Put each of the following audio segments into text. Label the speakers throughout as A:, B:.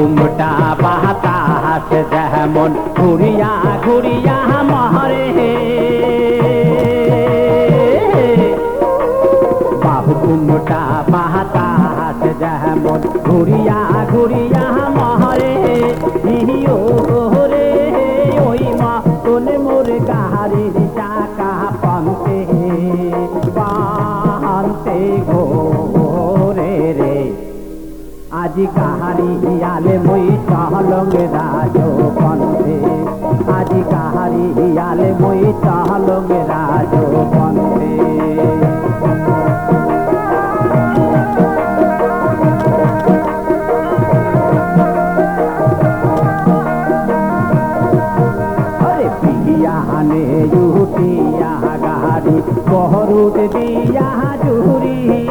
A: উল্টা বাতাস যেমন ঘুরিয়া ঘুরিয়া মহরে। বাবু উল্টা বাতাস যেমন ঘুরিয়া ঘুরিয়া আজি কাহারি হিয়ালে মই চাহলঙে রাজ বন্ধে। আজি কাহারি হিয়ালে মই চাহলঙে রাজ বন্ধে। আনে জুটিয়া গাড়ি কহরুট দিয়া জুরি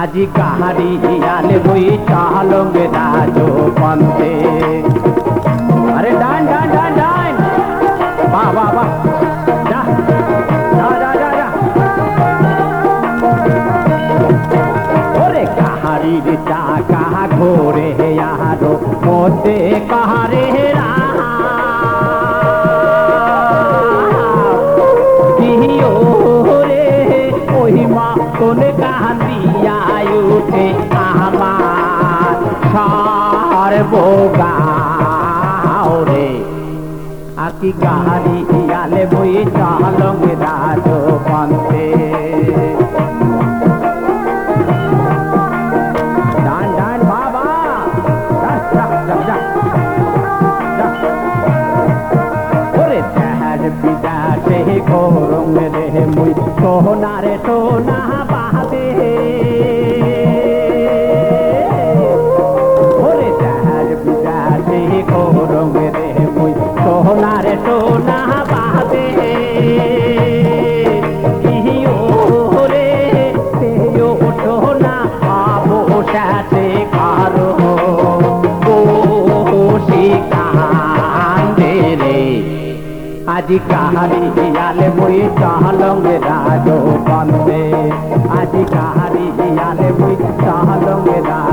A: আজি কাহারি হিয়ালে বই চালং রাজো পন্থে। আরে ডান ডান ডান ডান। বাহ বাহ বাহ যা ওরে ঘোরে আরও মধ্যে কাহারে রে ওই মা কোন কান্দিয়া উঠে আমার সর্বগাও রে আকি গাহারি ইয়ালে বই, চালং রাজ পন্থে বিদাসে গরম রে মুই, সোনারে সোনা বাহাদে আজি কাহারি হিয়ালে মুই চাহলঙ্গে রাজ বন্দে। আজি কাহারি হিয়ালে মুই চাহলঙ্গে রাজ